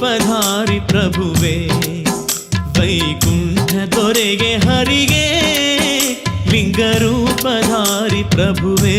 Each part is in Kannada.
ಲಿಂಗರೂಪಧಾರಿ ಪ್ರಭುವೇ ವೈಕುಂಠ ದೊರೆಗೆ ಹರಿಗೆ ಲಿಂಗರೂಪಧಾರಿ ಪ್ರಭುವೇ.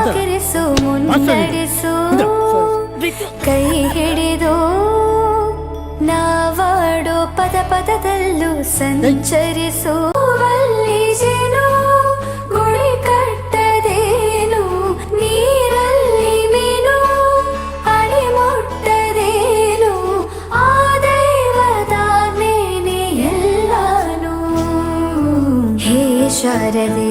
ನೆಲೆಯಾಗಿರಿಸು ಮುನ್ನಡೆಸು ಕೈ ಹಿಡಿದು ನಾವಾಡೋ ಪದ ಪದದಲ್ಲೂ ಸಂಚರಿಸು. ಶಾರದೇ ಜೇನು ಗುಡಿ ಕಟ್ಟದೇನು ನೀರಲ್ಲಿ ಮೀನು ಅಡಿ ಮುಟ್ಟದೇನು ಆ ದೈವದಾಜ್ಞೆನೇ ಎಲ್ಲಾನು. ಹೇ ಶಾರದೆ.